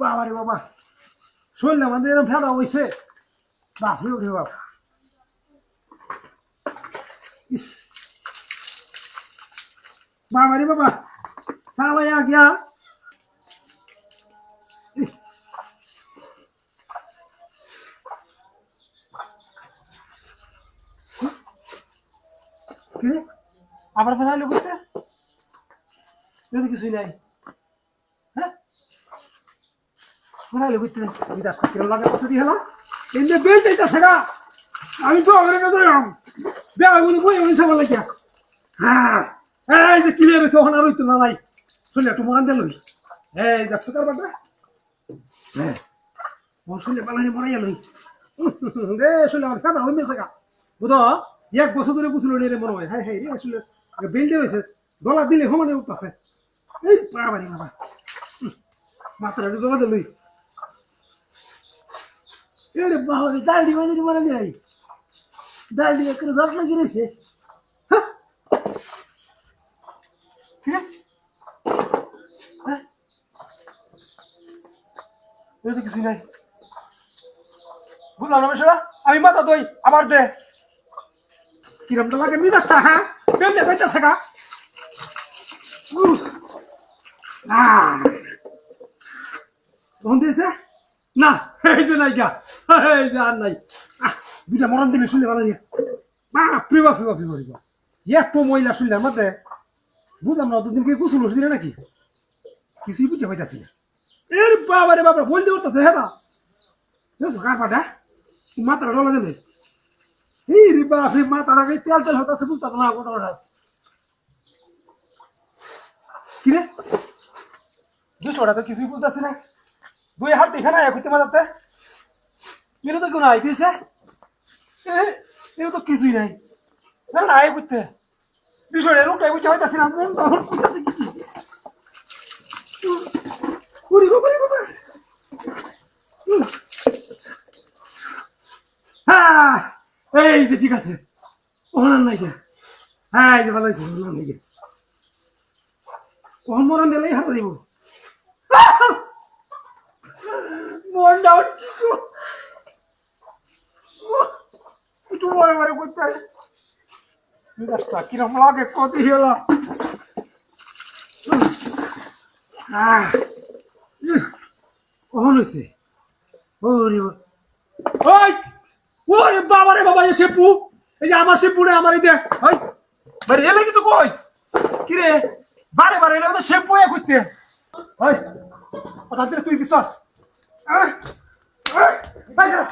বাবা রে বাবা শরীরটা আমাদের এরকম ফেলা হয়েছে বাপ রে ওরে বাপ ইস বাবা রে বাবা সালাই আ গিয়া আবার ফেলাইলো করতে এমনি বেল চাইতে থাকা আমি তো আমার নজরে আম বেয়া বলি বই বলি সামান লাগিয়া হ্যাঁ এই যে কিনে রয়েছে ওখানে আর হইতো না নাই শুনলে একটু মান দিল এই দেখছ কার বাটা হ্যাঁ মন শুনলে পালানি মরাইয়া লই রে শুনলে আমার কাদা হইবে থাকা বুঝো এক বছর ধরে গুছল রে মনে হয় হ্যাঁ হ্যাঁ রে আসলে বেল্টে রয়েছে গলা দিলে সমানে উঠতেছে এই বাবারি বাবা। মাথাটা গলা দিলই এরে বাবা রে ডাল দিবা দিদি মারা যায়। ডাল করে জট লাগিয়ে রয়েছে হ্যাঁ? হ্যাঁ? হ্যাঁ? এটা তো কিছুই নাই। বুঝলাম না বিষয়টা? আমি মাথা দই আবার দে। কিরমটা লাগে? মিজাজটা হ্যাঁ? বেমনে আহ তখন দিয়েছে না, এই যে নাই গা, এই যে আর নাই। দুইটা মরণ দিলে শুনলে ভালো দিয়ে বাপরে বাপরে বাপরে বাপরে এত মহিলা শুনলাম মধ্যে, বুঝলাম না দুদিন কে গোসল হচ্ছিল নাকি? কিছুই বুঝতে পাইতাছি না। এর বাবা রে বাবা, বলতে করতেছে হ্যাঁ না কার পাটা? মাথাটা ডলা দেবে? এই রে বাপ রে মাথাটা তেল তেল হতাছে বুঝতে না কি রে? দুশো টাকা কিছুই বলতেছি না। দুই হাত দেখে না এক হইতে মাথাতে এটা তো কোনো আইতেছে এটা তো কিছুই নাই। না বুঝতে দুশো টাকা রোগটা বুঝতে না। মন তখন করতেছে রে হ্যাঁ এই যে ঠিক আছে। ওনার নাই হ্যাঁ এই যে ভালো হয়েছে ওনার নাই কে মরণ দিলেই হাতে দিব? মনটা একটু। মরে মরে করতে হয়। গাছটা কিরম লাগে কত হলো। আহ, উহ, কখন হয়েছে? ওরে ওই ওরে বাবা রে বাবা এই শেপু। এই যে আমার শেপু রে আমার এই দেখ। ওই বারে এলে কি তো কই? কি রে বারে বারে এলে তো শেপু এ করতে। ওই কথা দিলে তুই বিশ্বাস আহ, আহ, এই যা,